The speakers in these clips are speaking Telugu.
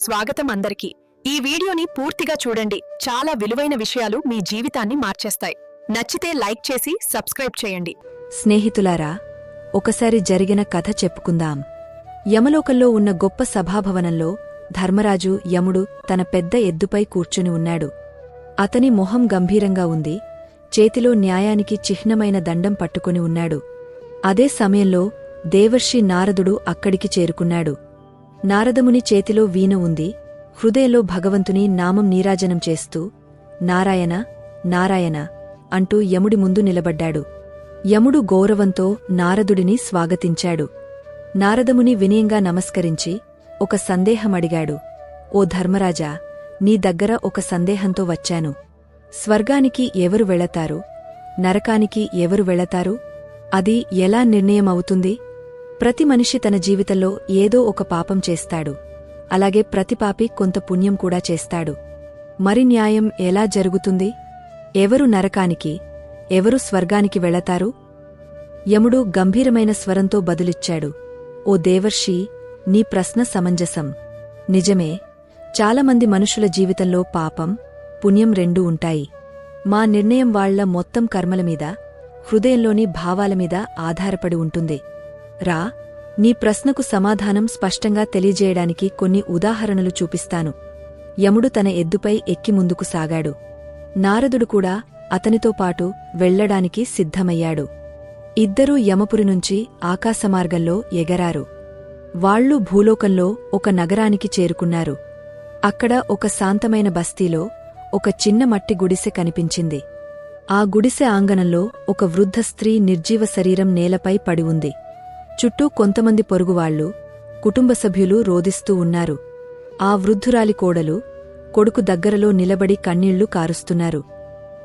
స్వాగతం అందరికీ. ఈ వీడియోని పూర్తిగా చూడండి. చాలా విలువైన విషయాలు మీ జీవితాన్ని మార్చేస్తాయి. నచ్చితే లైక్ చేసి సబ్స్క్రైబ్ చేయండి. స్నేహితులారా ఒకసారి జరిగిన కథ చెప్పుకుందాం. యమలోకంలో ఉన్న గొప్ప సభాభవనంలో ధర్మరాజు యముడు తన పెద్ద ఎద్దుపై కూర్చుని ఉన్నాడు. అతని మొహం గంభీరంగా ఉంది. చేతిలో న్యాయానికి చిహ్నమైన దండం పట్టుకుని ఉన్నాడు. అదే సమయంలో దేవర్షి నారదుడు అక్కడికి చేరుకున్నాడు. నారదముని చేతిలో వీణ ఉంది హృదయంలో భగవంతుని నామం నీరాజనం చేస్తూ నారాయణ నారాయణ అంటూ యముడి ముందు నిలబడ్డాడు. యముడు గౌరవంతో నారదుడిని స్వాగతించాడు. నారదముని వినయంగా నమస్కరించి ఒక సందేహమడిగాడు ఓ ధర్మరాజా నీ దగ్గర ఒక సందేహంతో వచ్చాను. స్వర్గానికి ఎవరు వెళతారు? నరకానికి ఎవరు వెళతారు? అది ఎలా నిర్ణయమవుతుంది? ప్రతి మనిషి తన జీవితంలో ఏదో ఒక పాపం చేస్తాడు. అలాగే ప్రతి పాపి కొంత పుణ్యం కూడా చేస్తాడు. మరి న్యాయం ఎలా జరుగుతుంది? ఎవరు నరకానికి ఎవరు స్వర్గానికి వెళతారు? యముడు గంభీరమైన స్వరంతో బదులిచ్చాడు. ఓ దేవర్షి నీ ప్రశ్న సమంజసం. నిజమే చాలామంది మనుషుల జీవితంలో పాపం పుణ్యం రెండూ ఉంటాయి. మా నిర్ణయం వాళ్ళ మొత్తం కర్మల మీద హృదయంలోని భావాల మీద ఆధారపడి ఉంటుంది. రా నీ ప్రశ్నకు సమాధానం స్పష్టంగా తెలియజేయడానికి కొన్ని ఉదాహరణలు చూపిస్తాను. యముడు తన ఎద్దుపై ఎక్కి ముందుకు సాగాడు. నారదుడు కూడా అతనితో పాటు వెళ్ళడానికి సిద్ధమయ్యాడు. ఇద్దరూ యమపురి నుంచి ఆకాశమార్గంలో ఎగరారు. వాళ్ళు భూలోకంలో ఒక నగరానికి చేరుకున్నారు. అక్కడ ఒక శాంతమైన బస్తీలో ఒక చిన్న మట్టి గుడిసె కనిపించింది. ఆ గుడిసె ఆంగణంలో ఒక వృద్ధ స్త్రీ నిర్జీవ శరీరం నేలపై పడి ఉంది. చుట్టూ కొంతమంది పొరుగువాళ్ళు కుటుంబ సభ్యులు రోదిస్తూ ఉన్నారు. ఆ వృద్ధురాలి కోడలు కొడుకు దగ్గరలో నిలబడి కన్నీళ్ళు కారుస్తున్నారు.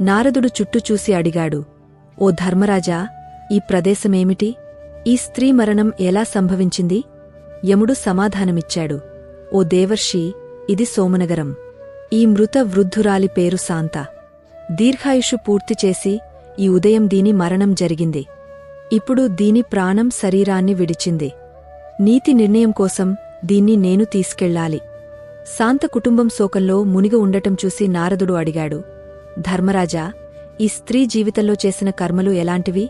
నారదుడు చుట్టూ చూసి అడిగాడు ఓ ధర్మరాజా ఈ ప్రదేశమేమిటి? ఈ స్త్రీ మరణం ఎలా సంభవించింది? యముడు సమాధానమిచ్చాడు ఓ దేవర్షి ఇది సోమనగరం. ఈ మృత వృద్ధురాలి పేరు శాంత. దీర్ఘాయుషు పూర్తిచేసి ఈ ఉదయం దీని మరణం జరిగింది. ఇప్పుడు దీని ప్రాణం శరీరాన్ని విడిచింది. నీతి నిర్ణయం కోసం దీన్ని నేను తీసుకెళ్ళాలి. శాంత కుటుంబం శోకంలో మునిగ ఉండటం చూసి నారదుడు అడిగాడు. ధర్మరాజా ఈ స్త్రీ జీవితంలో చేసిన కర్మలు ఎలాంటివి?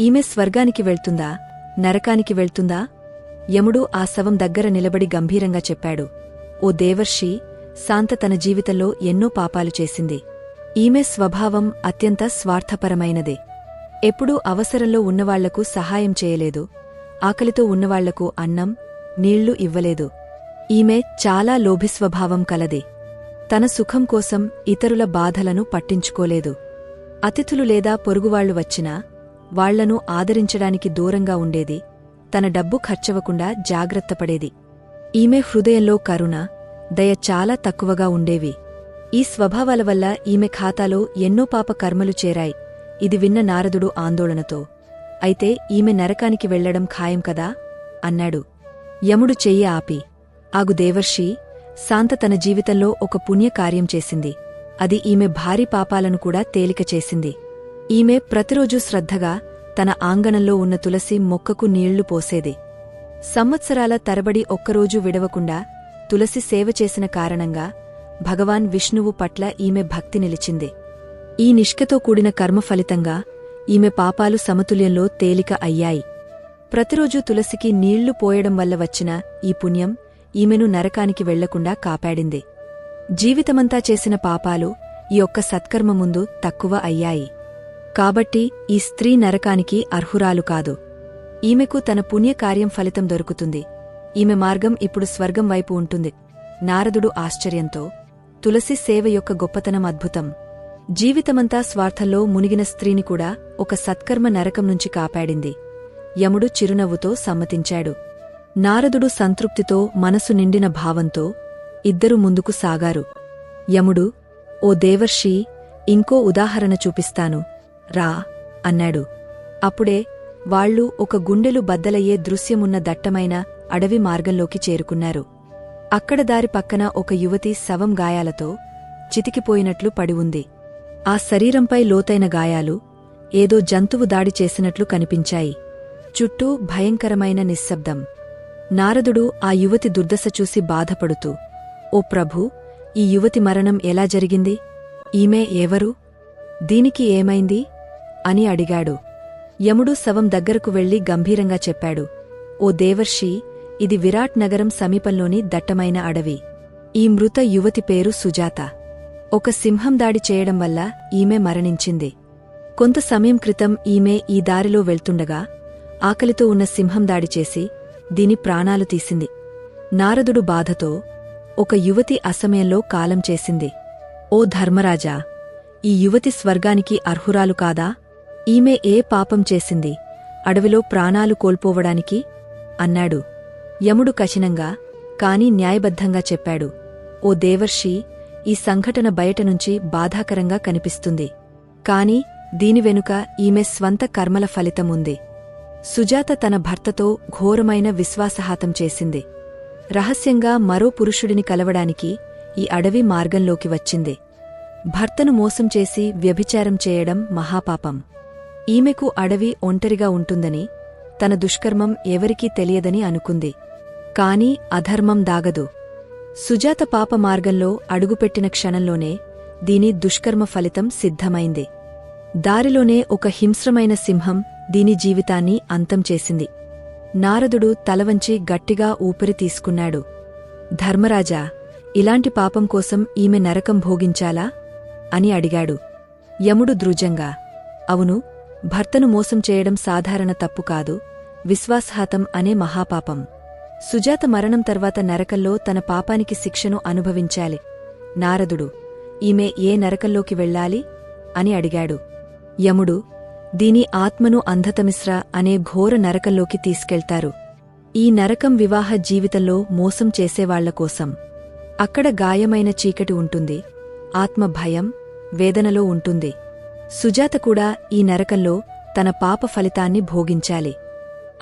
ఈమె స్వర్గానికి వెళ్తుందా? నరకానికి వెళ్తుందా? యముడు ఆ శవం దగ్గర నిలబడి గంభీరంగా చెప్పాడు. ఓ దేవర్షి శాంత తన జీవితంలో ఎన్నో పాపాలు చేసింది. ఈమె స్వభావం అత్యంత స్వార్థపరమైనదే. ఎప్పుడూ అవసరంలో ఉన్నవాళ్ళకు సహాయం చేయలేదు. ఆకలితో ఉన్నవాళ్ళకు అన్నం నీళ్ళు ఇవ్వలేదు. ఈమె చాలా లోభిస్వభావం కలది. తన సుఖం కోసం ఇతరుల బాధలను పట్టించుకోలేదు. అతిథులు లేదా పొరుగువాళ్ళు వచ్చినా వాళ్ళను ఆదరించడానికి దూరంగా ఉండేది. తన డబ్బు ఖర్చవకుండా జాగ్రత్తపడేది ఈమె హృదయంలో కరుణ దయ చాలా తక్కువగా ఉండేవి. ఈ స్వభావాల వల్ల ఈమె ఖాతాలో ఎన్నో పాప కర్మలు చేరాయి. ఇది విన్న నారదుడు ఆందోళనతో అయితే ఈమె నరకానికి వెళ్ళడం ఖాయం కదా? అన్నాడు. యముడు చెయ్యి ఆపి ఆగు దేవర్షి శాంత తన జీవితంలో ఒక పుణ్యకార్యం చేసింది. అది ఈమె భారీ పాపాలను కూడా తేలిక చేసింది. ఈమె ప్రతిరోజూ శ్రద్ధగా తన ఆంగణంలో ఉన్న తులసి మొక్కకు నీళ్ళు పోసేది. సంవత్సరాల తరబడి ఒక్కరోజు విడవకుండా తులసి సేవ చేసిన కారణంగా భగవాన్ విష్ణువు పట్ల ఈమె భక్తి నిలిచింది. ఈ నిష్కతో కూడిన కర్మ ఫలితంగా ఈమె పాపాలు సమతుల్యంలో తేలిక అయ్యాయి. ప్రతిరోజూ తులసికి నీళ్ళు పోయడం వల్ల వచ్చిన ఈ పుణ్యం ఈమెను నరకానికి వెళ్ళకుండా కాపాడింది. జీవితమంతా చేసిన పాపాలు ఈ ఒక్క సత్కర్మ ముందు తక్కువ అయ్యాయి. కాబట్టి ఈ స్త్రీ నరకానికి అర్హురాలు కాదు. ఈమెకు తన పుణ్యకార్యం ఫలితం దొరుకుతుంది. ఈమె మార్గం ఇప్పుడు స్వర్గం వైపు ఉంటుంది. నారదుడు ఆశ్చర్యంతో తులసి సేవ యొక్క గొప్పతనం అద్భుతం. జీవితమంతా స్వార్థంలో మునిగిన స్త్రీని కూడా ఒక సత్కర్మ నరకం నుంచి కాపాడింది. యముడు చిరునవ్వుతో సమ్మతించాడు. నారదుడు సంతృప్తితో మనసు నిండిన భావంతో ఇద్దరు ముందుకు సాగారు. యముడు ఓ దేవర్షి ఇంకో ఉదాహరణ చూపిస్తాను. రా అన్నాడు. అప్పుడే వాళ్ళు ఒక గుండెలు బద్దలయ్యే దృశ్యమున్న దట్టమైన అడవి మార్గంలోకి చేరుకున్నారు. అక్కడ దారి పక్కన ఒక యువతి శవం గాయాలతో చితికిపోయినట్లు పడి ఉంది. ఆ శరీరంపై లోతైన గాయాలు ఏదో జంతువు దాడి చేసినట్లు కనిపించాయి. చుట్టూ భయంకరమైన నిశ్శబ్దం. నారదుడు ఆ యువతి దుర్దశ చూసి బాధపడుతూ ఓ ప్రభు ఈ యువతి మరణం ఎలా జరిగింది? ఈమె ఎవరు? దీనికి ఏమైంది అని అడిగాడు. యముడు శవం దగ్గరకు వెళ్ళి గంభీరంగా చెప్పాడు ఓ దేవర్షి ఇది విరాట్ నగరం సమీపంలోని దట్టమైన అడవి. ఈ మృత యువతి పేరు సుజాత. ఒక సింహం దాడి చేయడం వల్ల ఈమె మరణించింది. కొంత సమయం క్రితం ఈమె ఈ దారిలో వెళ్తుండగా ఆకలితో ఉన్న సింహం దాడి చేసి దీని ప్రాణాలు తీసింది. నారదుడు బాధతో ఒక యువతి అసమయంలో కాలం చేసింది. ఓ ధర్మరాజా ఈ యువతి స్వర్గానికి అర్హురాలు కాదా? ఈమె ఏ పాపం చేసింది? అడవిలో ప్రాణాలు కోల్పోవడానికి? అన్నాడు. యముడు కఠినంగా కాని న్యాయబద్ధంగా చెప్పాడు. ఓ దేవర్షి ఈ సంఘటన బయటనుంచి బాధాకరంగా కనిపిస్తుంది. కాని దీని వెనుక ఈమె స్వంత కర్మల ఫలితముంది సుజాత తన భర్తతో ఘోరమైన విశ్వాసహాతం చేసింది. రహస్యంగా మరో పురుషుడిని కలవడానికి ఈ అడవి మార్గంలోకి వచ్చింది. భర్తను మోసం చేసి వ్యభిచారం చేయడం మహాపాపం. ఈమెకు అడవి ఒంటరిగా ఉంటుందని తన దుష్కర్మం ఎవరికీ తెలియదని అనుకుంది. కాని అధర్మం దాగదు. సుజాత పాప మార్గంలో అడుగుపెట్టిన క్షణంలోనే దీని దుష్కర్మ ఫలితం సిద్ధమైంది. దారిలోనే ఒక హింస్రమైన సింహం దీని జీవితాన్ని అంతం చేసింది. నారదుడు తలవంచి గట్టిగా ఊపిరి తీసుకున్నాడు. ధర్మరాజా ఇలాంటి పాపం కోసం ఈమె నరకం భోగించాలా? అని అడిగాడు. యముడు ద్రుజంగా అవును భర్తను మోసం చేయడం సాధారణ తప్పు కాదు విశ్వాసహాతం అనే మహాపాపం. సుజాత మరణం తర్వాత నరకంలో తన పాపానికి శిక్షను అనుభవించాలి. నారదుడు ఈమె ఏ నరకంలోకి వెళ్ళాలి? అని అడిగాడు. యముడు దీని ఆత్మను అంధతమిశ్ర అనే ఘోర నరకంలోకి తీసుకెళ్తారు. ఈ నరకం వివాహ జీవితంలో మోసం చేసేవాళ్ళ కోసం. అక్కడ గాయమైన చీకటి ఉంటుంది. ఆత్మ భయం వేదనలో ఉంటుంది. సుజాత కూడా ఈ నరకంలో తన పాప ఫలితాన్ని భోగించాలి.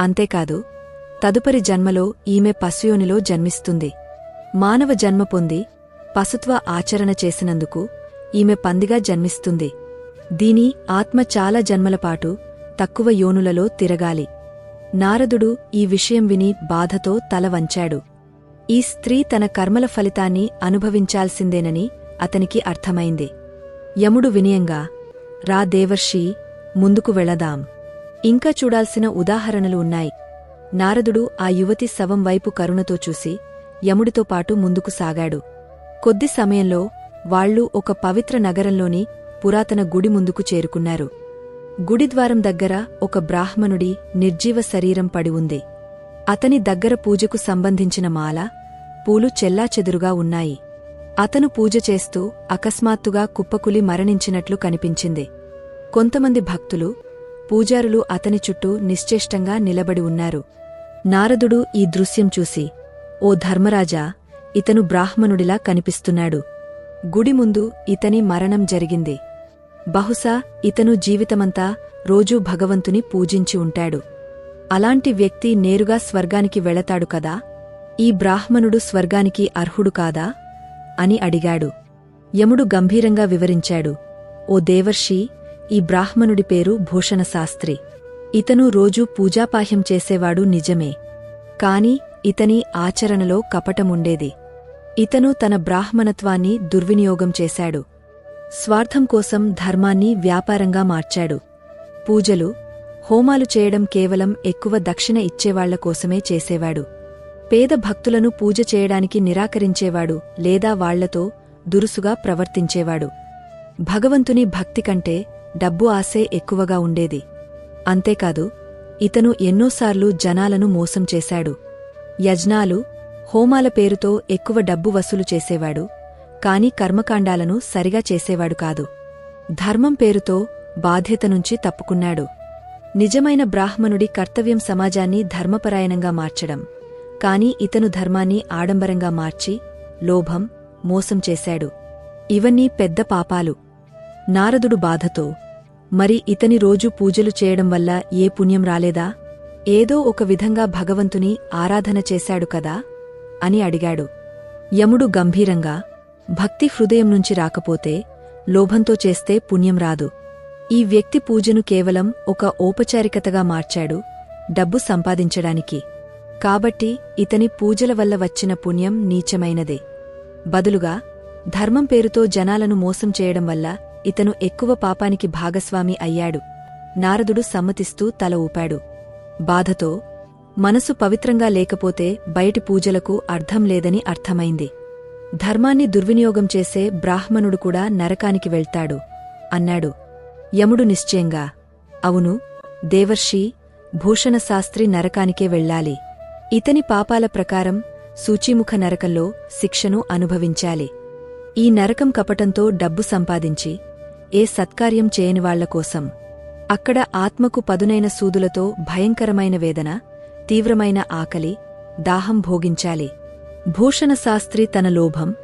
అంతేకాదు తదుపరి జన్మలో ఈమె పశుయోనిలో జన్మిస్తుంది. మానవ జన్మ పొంది పశుత్వ ఆచరణ చేసినందుకు ఈమె పందిగా జన్మిస్తుంది. దీని ఆత్మ చాలా జన్మలపాటు తక్కువ యోనులలో తిరగాలి. నారదుడు ఈ విషయం విని బాధతో తల వంచాడు. ఈ స్త్రీ తన కర్మల ఫలితాన్ని అనుభవించాల్సిందేనని అతనికి అర్థమైంది. యముడు వినయంగా రా దేవర్షి ముందుకు వెళదాం. ఇంకా చూడాల్సిన ఉదాహరణలు ఉన్నాయి. నారదుడు ఆ యువతి శవం వైపు కరుణతో చూసి యముడితో పాటు ముందుకు సాగాడు. కొద్ది సమయంలో వాళ్ళు ఒక పవిత్ర నగరంలోని పురాతన గుడి ముందుకు చేరుకున్నారు. గుడిద్వారం దగ్గర ఒక బ్రాహ్మణుడి నిర్జీవ శరీరం పడి ఉంది. అతని దగ్గర పూజకు సంబంధించిన మాల పూలు చెల్లాచెదురుగా ఉన్నాయి. అతను పూజ చేస్తూ అకస్మాత్తుగా కుప్పకులి మరణించినట్లు కనిపించింది. కొంతమంది భక్తులు పూజారులు అతని చుట్టూ నిశ్చేష్టంగా నిలబడి ఉన్నారు. నారదుడు ఈ దృశ్యం చూసి ఓ ధర్మరాజా ఇతను బ్రాహ్మణుడిలా కనిపిస్తున్నాడు. గుడి ముందు ఇతని మరణం జరిగింది. బహుశా ఇతను జీవితమంతా రోజూ భగవంతుని పూజించి ఉంటాడు. అలాంటి వ్యక్తి నేరుగా స్వర్గానికి వెళతాడు కదా? ఈ బ్రాహ్మణుడు స్వర్గానికి అర్హుడు కాదా అని అడిగాడు. యముడు గంభీరంగా వివరించాడు. ఓ దేవర్షి ఈ బ్రాహ్మణుడి పేరు భూషణశాస్త్రి. ఇతను రోజూ పూజాపాహ్యం చేసేవాడు నిజమే. కాని ఇతని ఆచరణలో కపటముండేది. ఇతను తన బ్రాహ్మణత్వాన్ని దుర్వినియోగం చేశాడు. స్వార్థం కోసం ధర్మాన్ని వ్యాపారంగా మార్చాడు. పూజలు హోమాలు చేయడం కేవలం ఎక్కువ దక్షిణ ఇచ్చేవాళ్ళ కోసమే చేసేవాడు. పేద భక్తులను పూజ చేయడానికి నిరాకరించేవాడు లేదా వాళ్ళతో దురుసుగా ప్రవర్తించేవాడు. భగవంతుని భక్తి కంటే డబ్బు ఆశే ఎక్కువగా ఉండేది. అంతేకాదు ఇతను ఎన్నోసార్లు జనాలను మోసం చేశాడు. యజ్ఞాలు హోమాల పేరుతో ఎక్కువ డబ్బు వసూలు చేసేవాడు కాని కర్మకాండాలను సరిగా చేసేవాడు కాదు. ధర్మం పేరుతో బాధ్యత నుంచి తప్పుకున్నాడు. నిజమైన బ్రాహ్మణుడి కర్తవ్యం సమాజాన్ని ధర్మపరాయణంగా మార్చడం కాని ఇతను ధర్మాన్ని ఆడంబరంగా మార్చి లోభం మోసం చేశాడు. ఇవన్నీ పెద్ద పాపాలు. నారదుడు బాధతో మరి ఇతని రోజు పూజలు చేయడం వల్ల ఏ పుణ్యం రాలేదా? ఏదో ఒక విధంగా భగవంతుని ఆరాధన చేశాడు కదా? అని అడిగాడు. యముడు గంభీరంగా భక్తి హృదయం నుంచి రాకపోతే లోభంతో చేస్తే పుణ్యం రాదు. ఈ వ్యక్తి పూజను కేవలం ఒక ఔపచారికతగా మార్చాడు డబ్బు సంపాదించడానికి. కాబట్టి ఇతని పూజల వల్ల వచ్చిన పుణ్యం నీచమైనదే. బదులుగా ధర్మం పేరుతో జనాలను మోసం చేయడం వల్ల ఇతను ఎక్కువ పాపానికి భాగస్వామి అయ్యాడు. నారదుడు సమ్మతిస్తూ తల ఊపాడు. బాధతో మనసు పవిత్రంగా లేకపోతే బయటి పూజలకు అర్థం లేదని అర్థమైంది. ధర్మాన్ని దుర్వినియోగం చేసే బ్రాహ్మణుడు కూడా నరకానికి వెళ్తాడు అన్నాడు. యముడు నిశ్చయంగా అవును దేవర్షి భూషణశాస్త్రి నరకానికే వెళ్ళాలి. ఇతని పాపాల ప్రకారం సూచీముఖ నరకంలో శిక్షను అనుభవించాలి. ఈ నరకం కపటంతో డబ్బు సంపాదించి ఏ సత్కార్యం చేయని వాళ్ళకోసం అక్కడ ఆత్మకు పదునైన సూదులతో భయంకరమైన వేదన తీవ్రమైన ఆకలి దాహం భోగించాలి. భూషణశాస్త్రి తన లోభం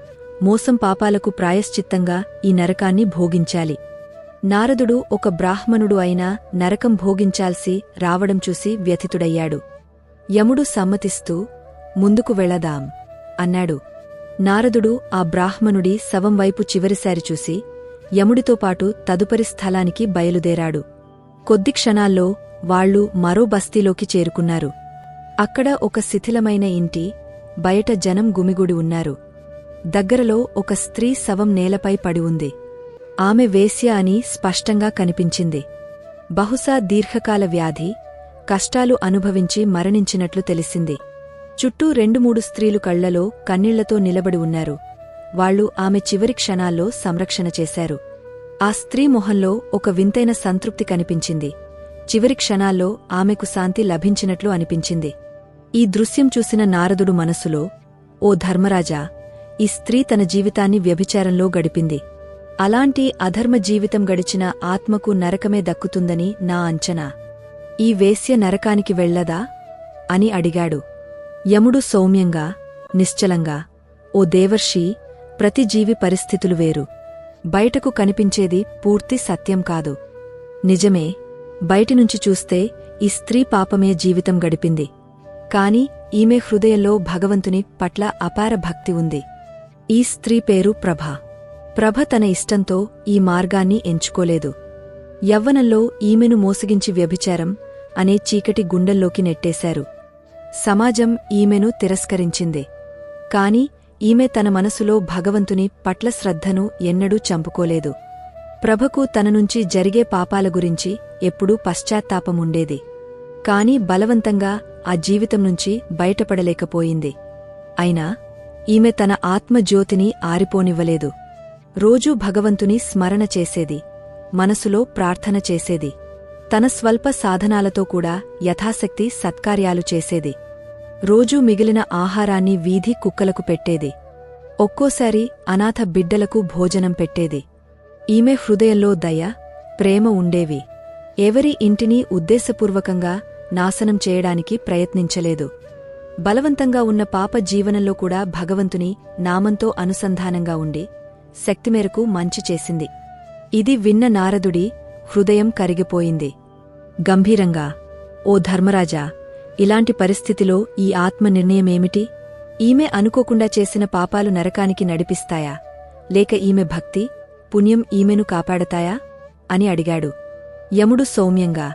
మోసం పాపాలకు ప్రాయశ్చిత్తంగా ఈ నరకాన్ని భోగించాలి. నారదుడు ఒక బ్రాహ్మణుడు అయినా నరకం భోగించాల్సి రావడం చూసి వ్యథితుడయ్యాడు. యముడు సమ్మతిస్తూ ముందుకు వెళదాం అన్నాడు. నారదుడు ఆ బ్రాహ్మణుడి శవం వైపు చివరిసారి చూసి యముడితో పాటు తదుపరి స్థలానికి బయలుదేరాడు. కొద్ది క్షణాల్లో వాళ్ళు మరో బస్తీలోకి చేరుకున్నారు. అక్కడ ఒక శిథిలమైన ఇంటి బయట జనం గుమిగుడి ఉన్నారు. దగ్గరలో ఒక స్త్రీ శవం నేలపై పడి ఉంది. ఆమె వేశ్య అని స్పష్టంగా కనిపించింది. బహుశా దీర్ఘకాల వ్యాధి కష్టాలు అనుభవించి మరణించినట్లు తెలిసింది. చుట్టూ రెండు మూడు స్త్రీలు కళ్ళలో కన్నీళ్ళతో నిలబడి ఉన్నారు. వాళ్ళు ఆమె చివరి క్షణాల్లో సంరక్షణ చేశారు. ఆ స్త్రీ మొహంలో ఒక వింతైన సంతృప్తి కనిపించింది. చివరి క్షణాల్లో ఆమెకు శాంతి లభించినట్లు అనిపించింది. ఈ దృశ్యం చూసిన నారదుడు మనసులో ఓ ధర్మరాజా ఈ స్త్రీ తన జీవితాన్ని వ్యభిచారంలో గడిపింది. అలాంటి అధర్మ జీవితం గడిచిన ఆత్మకు నరకమే దక్కుతుందని నా అంచనా. ఈ వేశ్య నరకానికి వెళ్ళదా అని అడిగాడు. యముడు సౌమ్యంగా నిశ్చలంగా ఓ దేవర్షి ప్రతి జీవి పరిస్థితులు వేరు. బయటకు కనిపించేది పూర్తి సత్యం కాదు. నిజమే బయటినుంచి చూస్తే ఈ స్త్రీ పాపమే జీవితం గడిపింది. కాని ఈమె హృదయంలో భగవంతుని పట్ల అపార భక్తి ఉంది. ఈ స్త్రీ పేరు ప్రభ. ప్రభ తన ఇష్టంతో ఈ మార్గాన్ని ఎంచుకోలేదు. యవ్వనంలో ఈమెను మోసగించి వ్యభిచారం అనే చీకటి గుండెల్లోకి నెట్టేశారు. సమాజం ఈమెను తిరస్కరించింది. కాని ఈమె తన మనసులో భగవంతుని పట్ల శ్రద్ధను ఎన్నడూ చంపుకోలేదు. ప్రభకు తననుంచి జరిగే పాపాల గురించి ఎప్పుడూ పశ్చాత్తాపముండేది. కాని బలవంతంగా ఆ జీవితం నుంచి బయటపడలేకపోయింది. అయినా ఈమె తన ఆత్మజ్యోతిని ఆరిపోనివ్వలేదు. రోజూ భగవంతుని స్మరణ చేసేది మనసులో ప్రార్థన చేసేది తన స్వల్ప సాధనాలతో కూడా యథాశక్తి సత్కార్యాలు చేసేది. రోజూ మిగిలిన ఆహారాన్ని వీధి కుక్కలకు పెట్టేది. ఒక్కోసారి అనాథ బిడ్డలకు భోజనం పెట్టేది. ఈమె హృదయంలో దయ ప్రేమ ఉండేవి. ఎవరి ఇంటిని ఉద్దేశపూర్వకంగా నాశనం చేయడానికి ప్రయత్నించలేదు. బలవంతంగా ఉన్న పాప జీవనంలో కూడా భగవంతుని నామంతో అనుసంధానంగా ఉండి శక్తిమేరకు మంచి చేసింది. ఇది విన్న నారదుడి హృదయం కరిగిపోయింది. గంభీరంగా ఓ ధర్మరాజా ఇలాంటి పరిస్థితిలో ఈ ఆత్మ నిర్ణయమేమిటి ఈమె అనుకోకుండా చేసిన పాపాలు నరకానికి నడిపిస్తాయా? లేక ఈమె భక్తి పుణ్యం ఈమెను కాపాడతాయా? అని అడిగాడు. యముడు సౌమ్యంగా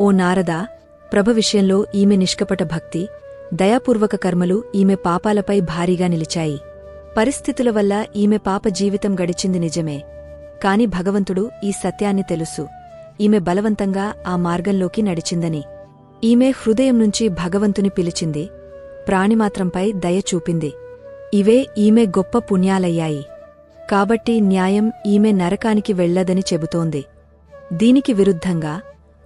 ఓ నారదా ప్రభ విషయంలో ఈమె నిష్కపట భక్తి దయాపూర్వక కర్మలు ఈమె పాపాలపై భారీగా నిలిచాయి. పరిస్థితుల వల్ల ఈమె పాప జీవితం గడిచింది నిజమే. కాని భగవంతుడు ఈ సత్యాన్ని తెలుసు. ఈమె బలవంతంగా ఆ మార్గంలోకి నడిచిందని. ఈమె హృదయం నుంచి భగవంతుని పిలిచింది. ప్రాణిమాత్రంపై దయ చూపింది. ఇవే ఈమె గొప్ప పుణ్యాలయ్యాయి. కాబట్టి న్యాయం ఈమె నరకానికి వెళ్ళదని చెబుతోంది. దీనికి విరుద్ధంగా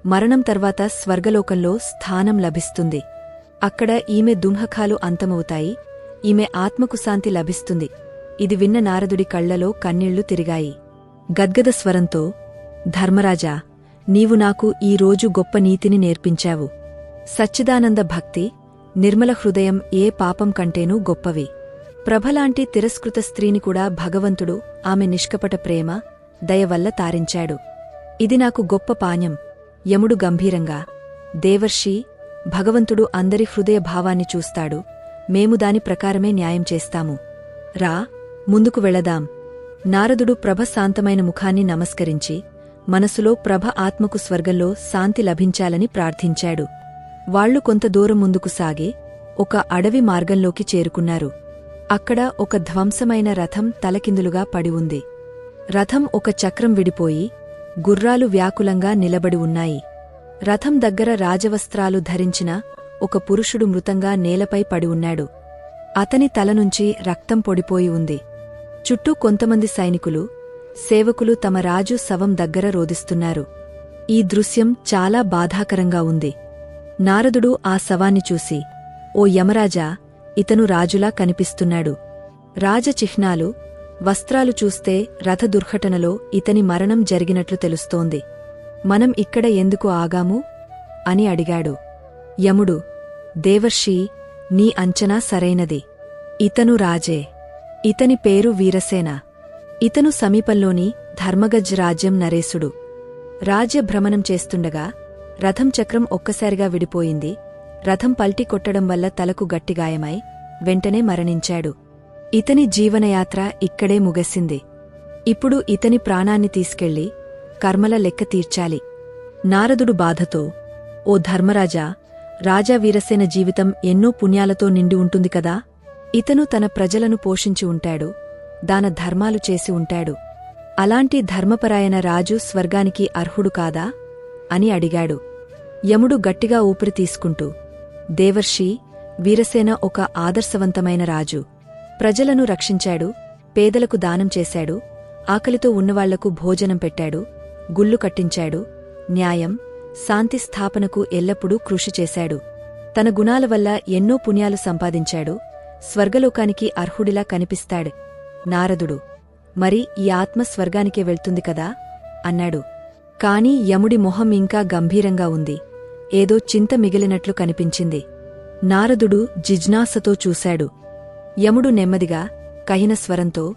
మరణం తర్వాత స్వర్గలోకంలో స్థానం లభిస్తుంది. అక్కడ ఈమె దుంహకాలు అంతమవుతాయి. ఈమె ఆత్మకు శాంతి లభిస్తుంది. ఇది విన్న నారదుడి కళ్ళలో కన్నీళ్ళు తిరిగాయి. గద్గద స్వరంతో ధర్మరాజా నీవు నాకు ఈ రోజు గొప్ప నీతిని నేర్పించావు. సచ్చిదానంద భక్తి నిర్మల హృదయం ఏ పాపం కంటేనూ గొప్పవి. ప్రభలాంటి తిరస్కృత స్త్రీని కూడా భగవంతుడు ఆమె నిష్కపట ప్రేమ దయవల్ల తారించాడు. ఇది నాకు గొప్ప పాణ్యం యముడు గంభీరంగా. దేవర్షి భగవంతుడు అందరి హృదయ భావాన్ని చూస్తాడు మేము దాని ప్రకారమే న్యాయం చేస్తాము. రా ముందుకు వెళదాం. నారదుడు ప్రభ శాంతమైన ముఖాన్ని నమస్కరించి మనసులో ప్రభ ఆత్మకు స్వర్గంలో శాంతి లభించాలని ప్రార్థించాడు. వాళ్ళు కొంత దూరం ముందుకు సాగి ఒక అడవి మార్గంలోకి చేరుకున్నారు. అక్కడ ఒక ధ్వంసమైన రథం తలకిందులుగా పడి ఉంది. రథం ఒక చక్రం విడిపోయి గుర్రాలు వ్యాకులంగా నిలబడి ఉన్నాయి. రథం దగ్గర రాజవస్త్రాలు ధరించిన ఒక పురుషుడు మృతంగా నేలపై పడి ఉన్నాడు. అతని తలనుంచి రక్తం పొడిపోయి ఉంది. చుట్టూ కొంతమంది సైనికులు సేవకులు తమ రాజు శవం దగ్గర రోదిస్తున్నారు ఈ దృశ్యం చాలా బాధాకరంగా ఉంది. నారదుడు ఆ శవాన్ని చూసి ఓ యమరాజా ఇతను రాజులా కనిపిస్తున్నాడు. రాజచిహ్నాలు వస్త్రాలు చూస్తే రథ దుర్ఘటనలో ఇతని మరణం జరిగినట్లు తెలుస్తోంది. మనం ఇక్కడ ఎందుకు ఆగాము? అని అడిగాడు. యముడు దేవర్షి నీ అంచనా సరైనది. ఇతను రాజే. ఇతని పేరు వీరసేన. ఇతను సమీపంలోని ధర్మగజ్ రాజ్యం నరేశుడు. రాజ్యభ్రమణం చేస్తుండగా రథం చక్రం ఒక్కసారిగా విడిపోయింది. రథం పల్టి కొట్టడం వల్ల తలకు గట్టిగాయమై వెంటనే మరణించాడు. ఇతని జీవనయాత్ర ఇక్కడే ముగసింది. ఇప్పుడు ఇతని ప్రాణాన్ని తీసుకెళ్ళి కర్మల లెక్క తీర్చాలి. నారదుడు బాధతో ఓ ధర్మరాజా రాజా వీరసేన జీవితం ఎన్నో పుణ్యాలతో నిండి ఉంటుంది కదా? ఇతను తన ప్రజలను పోషించి ఉంటాడు దాన ధర్మాలు చేసి ఉంటాడు. అలాంటి ధర్మపరాయణ రాజు స్వర్గానికి అర్హుడు కాదా? అని అడిగాడు. యముడు గట్టిగా ఊపిరి తీసుకుంటూ దేవర్షి వీరసేన ఒక ఆదర్శవంతమైన రాజు. ప్రజలను రక్షించాడు పేదలకు దానం చేశాడు ఆకలితో ఉన్నవాళ్ళకు భోజనం పెట్టాడు గుళ్ళు కట్టించాడు న్యాయం శాంతి స్థాపనకు ఎల్లప్పుడూ కృషి చేశాడు. తన గుణాల వల్ల ఎన్నో పుణ్యాలు సంపాదించాడు స్వర్గలోకానికి అర్హుడిలా కనిపిస్తాడు నారదుడు. మరి ఈ ఆత్మ స్వర్గానికే వెళ్తుంది కదా? అన్నాడు. కాని యముడి మొహం ఇంకా గంభీరంగా ఉంది. ఏదో చింత మిగిలినట్లు కనిపించింది. నారదుడు జిజ్ఞాసతో చూశాడు. యముడు నెమ్మదిగా కహిన స్వరంతో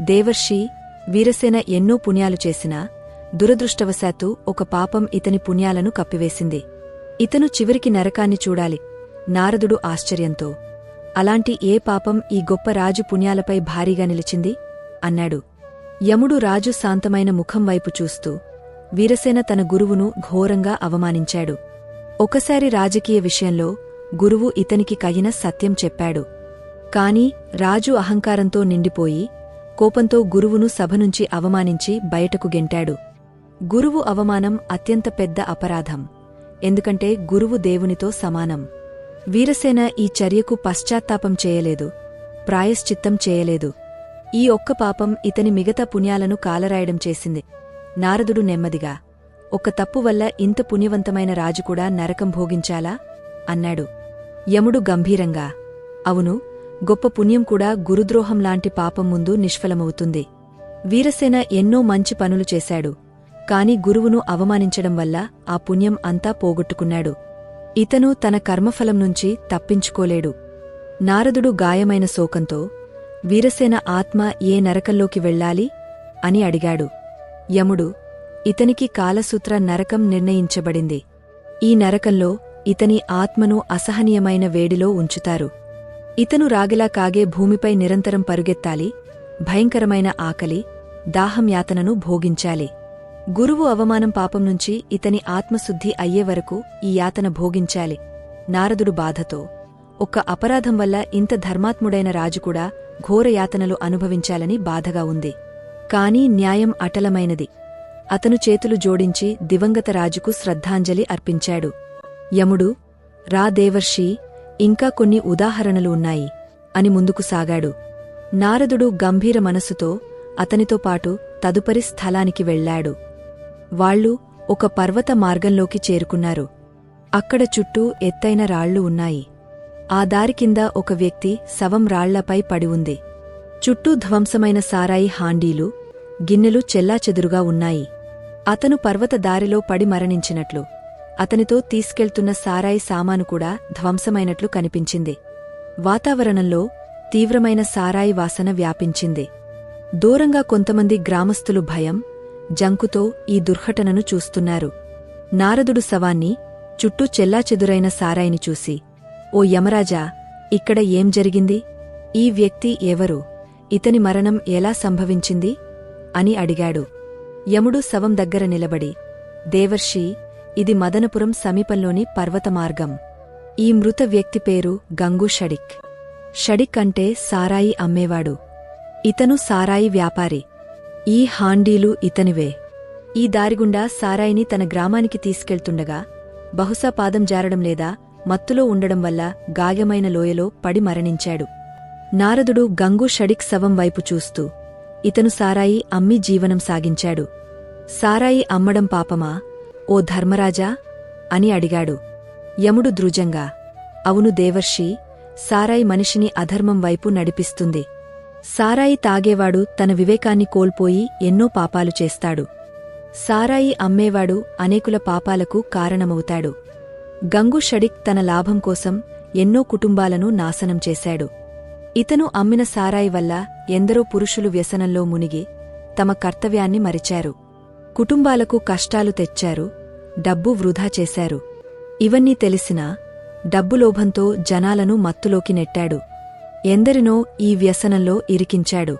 దేవర్షి వీరసేన ఎన్నో పుణ్యాలు చేసినా దురదృష్టవశాత్తు ఒక పాపం ఇతని పుణ్యాలను కప్పివేసింది. ఇతను చివరికి నరకాన్ని చూడాలి. నారదుడు ఆశ్చర్యంతో అలాంటి ఏ పాపం ఈ గొప్ప రాజు పుణ్యాలపై భారీగా నిలిచింది? అన్నాడు. యముడు రాజు శాంతమైన ముఖం వైపు చూస్తూ వీరసేన తన గురువును ఘోరంగా అవమానించాడు. ఒకసారి రాజకీయ విషయంలో గురువు ఇతనికి కయిన సత్యం చెప్పాడు. కాని రాజు అహంకారంతో నిండిపోయి కోపంతో గురువును సభనుంచి అవమానించి బయటకు గెంటాడు. గురువు అవమానం అత్యంత పెద్ద అపరాధం. ఎందుకంటే గురువు దేవునితో సమానం. వీరసేన ఈ చర్యకు పశ్చాత్తాపం చేయలేదు ప్రాయశ్చిత్తం చేయలేదు. ఈ ఒక్క పాపం ఇతని మిగతా పుణ్యాలను కాలరాయడం చేసింది. నారదుడు నెమ్మదిగా ఒక్క తప్పు వల్ల ఇంత పుణ్యవంతమైన రాజు కూడా నరకం భోగించాలా? అన్నాడు. యముడు గంభీరంగా అవును గొప్ప పుణ్యం కూడా గురుద్రోహం లాంటి పాపం ముందు నిష్ఫలమవుతుంది. వీరసేన ఎన్నో మంచి పనులు చేశాడు కాని గురువును అవమానించడం వల్ల ఆ పుణ్యం అంతా పోగొట్టుకున్నాడు. ఇతను తన కర్మఫలం నుంచి తప్పించుకోలేడు. నారదుడు గాయమైన శోకంతో వీరసేన ఆత్మ ఏ నరకంలోకి వెళ్ళాలి? అని అడిగాడు. యముడు ఇతనికి కాలసూత్ర నరకం నిర్ణయించబడింది. ఈ నరకంలో ఇతని ఆత్మను అసహనీయమైన వేడిలో ఉంచుతారు. ఇతను రాగిలా కాగే భూమిపై నిరంతరం పరుగెత్తాలి భయంకరమైన ఆకలి దాహం యాతనను భోగించాలి. గురువు అవమానం పాపం నుంచి ఇతని ఆత్మశుద్ధి అయ్యే వరకు ఈ యాతన భోగించాలి. నారదుడు బాధతో ఒక్క అపరాధం వల్ల ఇంత ధర్మాత్ముడైన రాజు కూడా ఘోరయాతనలు అనుభవించాలని బాధగా ఉంది. కాని న్యాయం అటలమైనది. అతను చేతులు జోడించి దివంగత రాజుకు శ్రద్ధాంజలి అర్పించాడు. యముడు రా దేవర్షి ఇంకా కొన్ని ఉదాహరణలు ఉన్నాయి అని ముందుకు సాగాడు. నారదుడు గంభీర మనసుతో అతనితో పాటు తదుపరి స్థలానికి వెళ్ళాడు వాళ్ళు ఒక పర్వత మార్గంలోకి చేరుకున్నారు. అక్కడ చుట్టూ ఎత్తైన రాళ్ళు ఉన్నాయి. ఆ దారి కింద ఒక వ్యక్తి శవం రాళ్ళపై పడి ఉంది. చుట్టూ ధ్వంసమైన సారాయి హాండీలు గిన్నెలు చెల్లాచెదురుగా ఉన్నాయి. అతను పర్వత దారిలో పడి మరణించినట్లు. అతనితో తీసుకెళ్తున్న సారాయి సామాను కూడా ధ్వంసమైనట్లు కనిపించింది. వాతావరణంలో తీవ్రమైన సారాయి వాసన వ్యాపించింది. దూరంగా కొంతమంది గ్రామస్థులు భయం జంకుతో ఈ దుర్ఘటనను చూస్తున్నారు. నారదుడు శవాన్ని చుట్టూ చెల్లాచెదురైన సారాయిని చూసి ఓ యమరాజా ఇక్కడ ఏం జరిగింది? ఈ వ్యక్తి ఎవరు? ఇతని మరణం ఎలా సంభవించింది? అని అడిగాడు. యముడు శవం దగ్గర నిలబడి దేవర్షి ఇది మదనపురం సమీపంలోని పర్వతమార్గం. ఈ మృత వ్యక్తి పేరు గంగు షడిక్. షడిక్ అంటే సారాయి అమ్మేవాడు. ఇతను సారాయి వ్యాపారి. ఈ హాండీలు ఇతనివే. ఈ దారిగుండా సారాయిని తన గ్రామానికి తీసుకెళ్తుండగా బహుశా పాదం జారడం లేదా మత్తులో ఉండడం వల్ల గాయమైన లోయలో పడి మరణించాడు. నారదుడు గంగు షడిక్ శవం వైపు చూస్తూ ఇతను సారాయి అమ్మి జీవనం సాగించాడు. సారాయి అమ్మడం పాపమా? ఓ ధర్మరాజా? అని అడిగాడు. యముడు ధృజంగా అవును దేవర్షి సారాయి మనిషిని అధర్మం వైపు నడిపిస్తుంది. సారాయి తాగేవాడు తన వివేకాన్ని కోల్పోయి ఎన్నో పాపాలు చేస్తాడు. సారాయి అమ్మేవాడు అనేకుల పాపాలకు కారణమవుతాడు. గంగు షడిక్ తన లాభం కోసం ఎన్నో కుటుంబాలను నాశనం చేశాడు. ఇతను అమ్మిన సారాయి వల్ల ఎందరో పురుషులు వ్యసనంలో మునిగి తమ కర్తవ్యాన్ని మరిచారు. కుటుంబాలకు కష్టాలు తెచ్చారు. డబ్బు వృధా చేశారు. ఇవన్నీ తెలిసినా డబ్బులోభంతో జనాలను మత్తులోకి నెట్టాడు. ఎందరినో ఈ వ్యసనంలో ఇరికించాడు.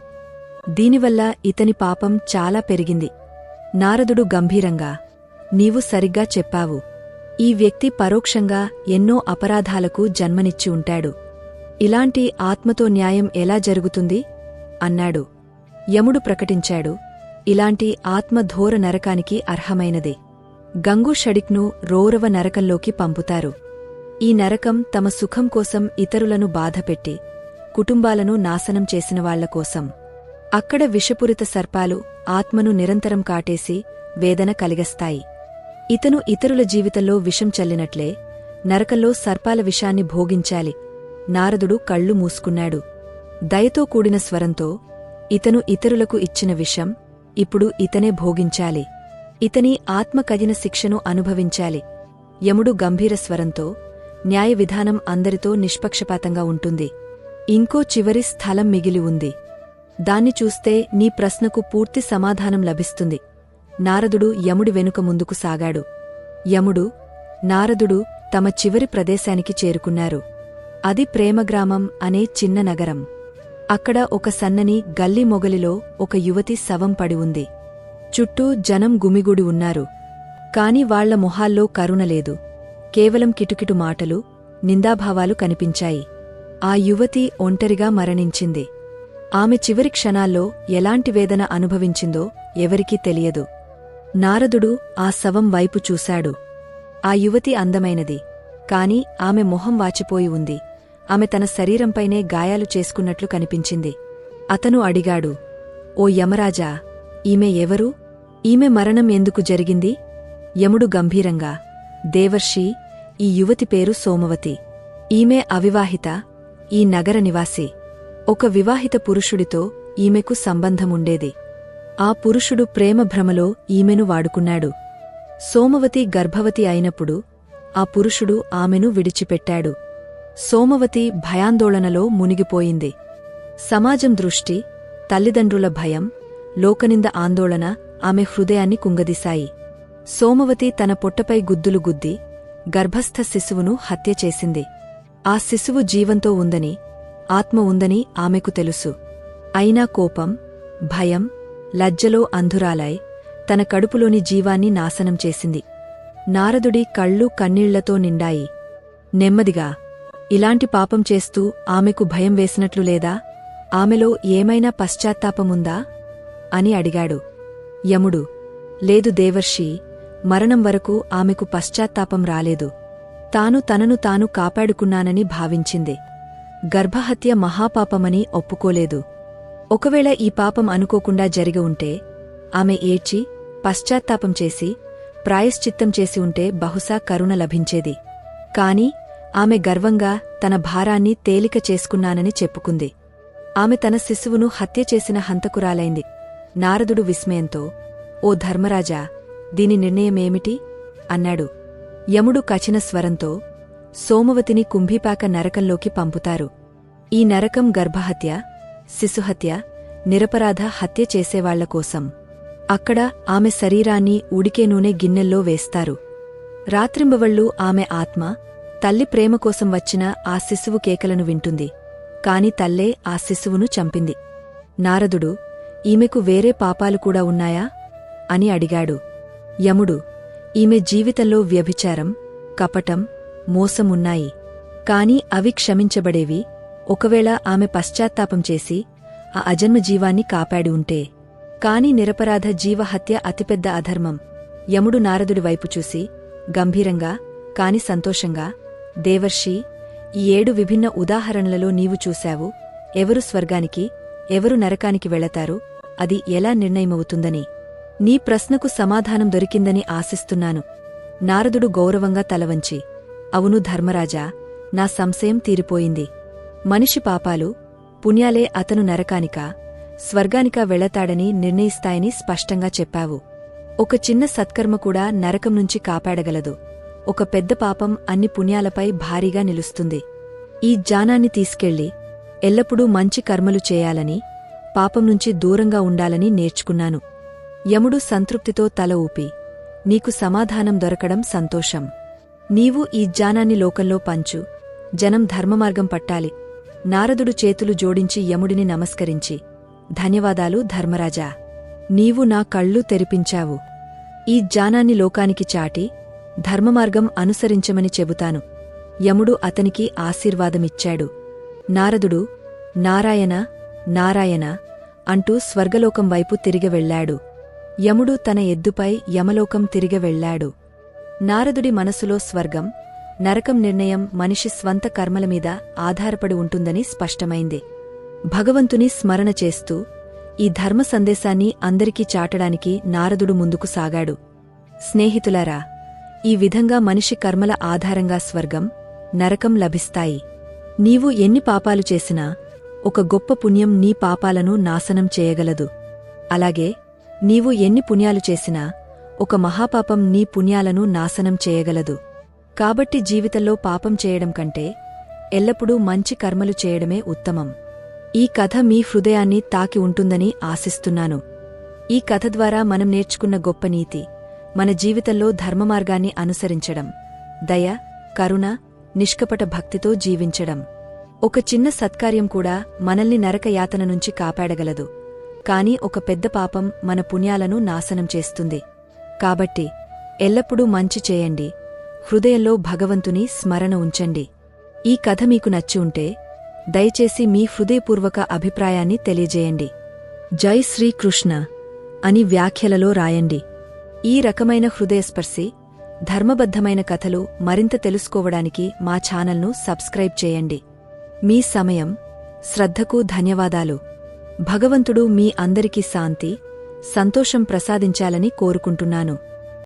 దీనివల్ల ఇతని పాపం చాలా పెరిగింది. నారదుడు గంభీరంగా నీవు సరిగ్గా చెప్పావు. ఈ వ్యక్తి పరోక్షంగా ఎన్నో అపరాధాలకు జన్మనిచ్చి ఉంటాడు. ఇలాంటి ఆత్మతో న్యాయం ఎలా జరుగుతుంది? అన్నాడు. యముడు ప్రకటించాడు. ఇలాంటి ఆత్మధోర నరకానికి అర్హమైనదే. గంగు షడిక్ను రోరవ నరకంలోకి పంపుతారు. ఈ నరకం తమ సుఖం కోసం ఇతరులను బాధపెట్టి కుటుంబాలను నాశనం చేసిన వాళ్ళ కోసం. అక్కడ విషపూరిత సర్పాలు ఆత్మను నిరంతరం కాటేసి వేదన కలిగస్తాయి. ఇతను ఇతరుల జీవితంలో విషం చల్లినట్లే నరకంలో సర్పాల విషాన్ని భోగించాలి నారదుడు కళ్ళు మూసుకున్నాడు. దయతో కూడిన స్వరంతో ఇతను ఇతరులకు ఇచ్చిన విషం ఇప్పుడు ఇతనే భోగించాలి. ఇతని ఆత్మ కదిన శిక్షను అనుభవించాలి. యముడు గంభీర స్వరంతో న్యాయ విధానం అందరితో నిష్పక్షపాతంగా ఉంటుంది. ఇంకో చివరి స్థలం మిగిలి ఉంది. దాన్ని చూస్తే నీ ప్రశ్నకు పూర్తి సమాధానం లభిస్తుంది. నారదుడు యముడి వెనుక ముందుకు సాగాడు. యముడు నారదుడు తమ చివరి ప్రదేశానికి చేరుకున్నారు. అది ప్రేమగ్రామం అనే చిన్న నగరం. అక్కడ ఒక సన్నని గల్లీ మొగలిలో ఒక యువతి శవం పడి ఉంది. చుట్టూ జనం గుమిగుడి ఉన్నారు. కాని వాళ్ళ మొహాల్లో కరుణ లేదు. కేవలం కిటుకిటు మాటలు నిందాభావాలు కనిపించాయి. ఆ యువతి ఒంటరిగా మరణించింది. ఆమె చివరి క్షణాల్లో ఎలాంటి వేదన అనుభవించిందో ఎవరికీ తెలియదు. నారదుడు ఆ శవం వైపు చూశాడు. ఆ యువతి అందమైనది. కాని ఆమె మొహం వాచిపోయి ఉంది. ఆమె తన శరీరంపైనే గాయాలు చేసుకున్నట్లు కనిపించింది. అతను అడిగాడు ఓ యమరాజా ఈమె ఎవరు? ఈమె మరణం ఎందుకు జరిగింది? యముడు గంభీరంగా దేవర్షి ఈ యువతి పేరు సోమవతి. ఈమె అవివాహిత ఈ నగర నివాసి. ఒక వివాహిత పురుషుడితో ఈమెకు సంబంధముండేది. ఆ పురుషుడు ప్రేమ భ్రమలో ఈమెను వాడుకున్నాడు. సోమవతి గర్భవతి అయినప్పుడు ఆ పురుషుడు ఆమెను విడిచిపెట్టాడు. సోమవతి భయాందోళనలో మునిగిపోయింది. సమాజం దృష్టి తల్లిదండ్రుల భయం లోకనింద ఆందోళన ఆమె హృదయాన్ని కుంగదీశాయి. సోమవతి తన పొట్టపై గుద్దులు గుద్ది గర్భస్థ శిశువును హత్య చేసింది. ఆ శిశువు జీవంతో ఉందని ఆత్మ ఉందని ఆమెకు తెలుసు. అయినా కోపం భయం లజ్జలో అంధురాలై తన కడుపులోని జీవాన్ని నాశనం చేసింది. నారదుడి కళ్ళు కన్నీళ్ళతో నిండాయి. నెమ్మదిగా ఇలాంటి పాపం చేస్తూ ఆమెకు భయం వేసినట్లు లేదా? ఆమెలో ఏమైనా పశ్చాత్తాపముందా? అని అడిగాడు. యముడు లేదు దేవర్షి మరణం వరకు ఆమెకు పశ్చాత్తాపం రాలేదు. తాను తనను తాను కాపాడుకున్నానని భావించింది. గర్భహత్య మహాపాపమని ఒప్పుకోలేదు. ఒకవేళ ఈ పాపం అనుకోకుండా జరిగి ఉంటే ఆమె ఏడ్చి పశ్చాత్తాపం చేసి ప్రాయశ్చిత్తం చేసి ఉంటే బహుశా కరుణ లభించేది. కాని ఆమె గర్వంగా తన భారాన్ని తేలిక చేసుకున్నానని చెప్పుకుంది. ఆమె తన శిశువును హత్య చేసిన హంతకురాలైంది. నారదుడు విస్మయంతో ఓ ధర్మరాజా దీని నిర్ణయమేమిటి? అన్నాడు. యముడు కచిన స్వరంతో సోమవతిని కుంభీపాక నరకంలోకి పంపుతారు. ఈ నరకం గర్భహత్య శిశుహత్య నిరపరాధ హత్య చేసేవాళ్ళ కోసం. అక్కడ ఆమె శరీరాన్ని ఉడికే నూనె గిన్నెల్లో వేస్తారు. రాత్రింబవళ్ళు ఆమె ఆత్మ తల్లి ప్రేమ కోసం వచ్చిన ఆ శిశువు కేకలను వింటుంది. కాని తల్లే ఆ శిశువును చంపింది. నారదుడు ఈమెకు వేరే పాపాలు కూడా ఉన్నాయా? అని అడిగాడు. యముడు ఈమె జీవితంలో వ్యభిచారం కపటం మోసమున్నాయి. కాని అవి క్షమించబడేవి. ఒకవేళ ఆమె పశ్చాత్తాపం చేసి ఆ అజన్మ జీవాన్ని కాపాడి ఉంటే. కాని నిరపరాధ జీవహత్య అతిపెద్ద అధర్మం. యముడు నారదుడి వైపు చూసి గంభీరంగా కాని సంతోషంగా దేవర్షి ఈ ఏడు విభిన్న ఉదాహరణలలో నీవు చూశావు. ఎవరు స్వర్గానికి ఎవరు నరకానికి వెళతారు? అది ఎలా నిర్ణయమవుతుందని. నీ ప్రశ్నకు సమాధానం దొరికిందని ఆశిస్తున్నాను. నారదుడు గౌరవంగా తలవంచి అవును ధర్మరాజా నా సంశయం తీరిపోయింది. మనిషి పాపాలు పుణ్యాలే అతను నరకానికా స్వర్గానికా వెళతాడని నిర్ణయిస్తాయని స్పష్టంగా చెప్పావు. ఒక చిన్న సత్కర్మ కూడా నరకం నుంచి కాపాడగలదు. ఒక పెద్ద పాపం అన్ని పుణ్యాలపై భారీగా నిలుస్తుంది. ఈ జానాన్ని తీసుకెళ్ళి ఎల్లప్పుడూ మంచి కర్మలు చేయాలని పాపం నుంచి దూరంగా ఉండాలని నేర్చుకున్నాను. యముడు సంతృప్తితో తల ఊపి నీకు సమాధానం దొరకడం సంతోషం. నీవు ఈ జానాన్ని లోకంలో పంచు జనం ధర్మమార్గం పట్టాలి. నారదుడు చేతులు జోడించి యముడిని నమస్కరించి ధన్యవాదాలు ధర్మరాజా. నీవు నా కళ్ళు తెరిపించావు. ఈ జానాన్ని లోకానికి చాటి ధర్మమార్గం అనుసరించమని చెబుతాను. యముడు అతనికి ఆశీర్వాదమిచ్చాడు. నారదుడు నారాయణ నారాయణ అంటూ స్వర్గలోకం వైపు తిరిగి వెళ్ళాడు. యముడు తన ఎద్దుపై యమలోకం తిరిగి వెళ్ళాడు. నారదుడి మనసులో స్వర్గం నరకం నిర్ణయం మనిషి స్వంత కర్మల మీద ఆధారపడి ఉంటుందని స్పష్టమైంది. భగవంతుని స్మరణ చేస్తూ ఈ ధర్మ సందేశాన్ని అందరికీ చాటడానికి నారదుడు ముందుకు సాగాడు. స్నేహితులారా ఈ విధంగా మనిషి కర్మల ఆధారంగా స్వర్గం నరకం లభిస్తాయి. నీవు ఎన్ని పాపాలు చేసినా ఒక గొప్ప పుణ్యం నీ పాపాలను నాశనం చేయగలదు. అలాగే నీవు ఎన్ని పుణ్యాలు చేసినా ఒక మహాపాపం నీ పుణ్యాలను నాశనం చేయగలదు. కాబట్టి జీవితంలో పాపం చేయడం కంటే ఎల్లప్పుడూ మంచి కర్మలు చేయడమే ఉత్తమం. ఈ కథ మీ హృదయాన్ని తాకి ఉంటుందని ఆశిస్తున్నాను. ఈ కథ ద్వారా మనం నేర్చుకున్న గొప్ప నీతి. మన జీవితంలో ధర్మమార్గాన్ని అనుసరించడం దయ కరుణ నిష్కపట భక్తితో జీవించడం. ఒక చిన్న సత్కార్యం కూడా మనల్ని నరకయాతన నుంచి కాపాడగలదు. కాని ఒక పెద్ద పాపం మన పుణ్యాలను నాశనం చేస్తుంది. కాబట్టి ఎల్లప్పుడూ మంచి చేయండి. హృదయంలో భగవంతుని స్మరణ ఉంచండి. ఈ కథ మీకు నచ్చి ఉంటే దయచేసి మీ హృదయపూర్వక అభిప్రాయాన్ని తెలియజేయండి. జై శ్రీకృష్ణ అని వ్యాఖ్యలలో రాయండి. ఈ రకమైన హృదయస్పర్శి ధర్మబద్ధమైన కథలు మరింత తెలుసుకోవడానికి మా ఛానల్ను సబ్స్క్రైబ్ చేయండి. మీ సమయం శ్రద్ధకు ధన్యవాదాలు. భగవంతుడు మీ అందరికీ శాంతి సంతోషం ప్రసాదించాలని కోరుకుంటున్నాను.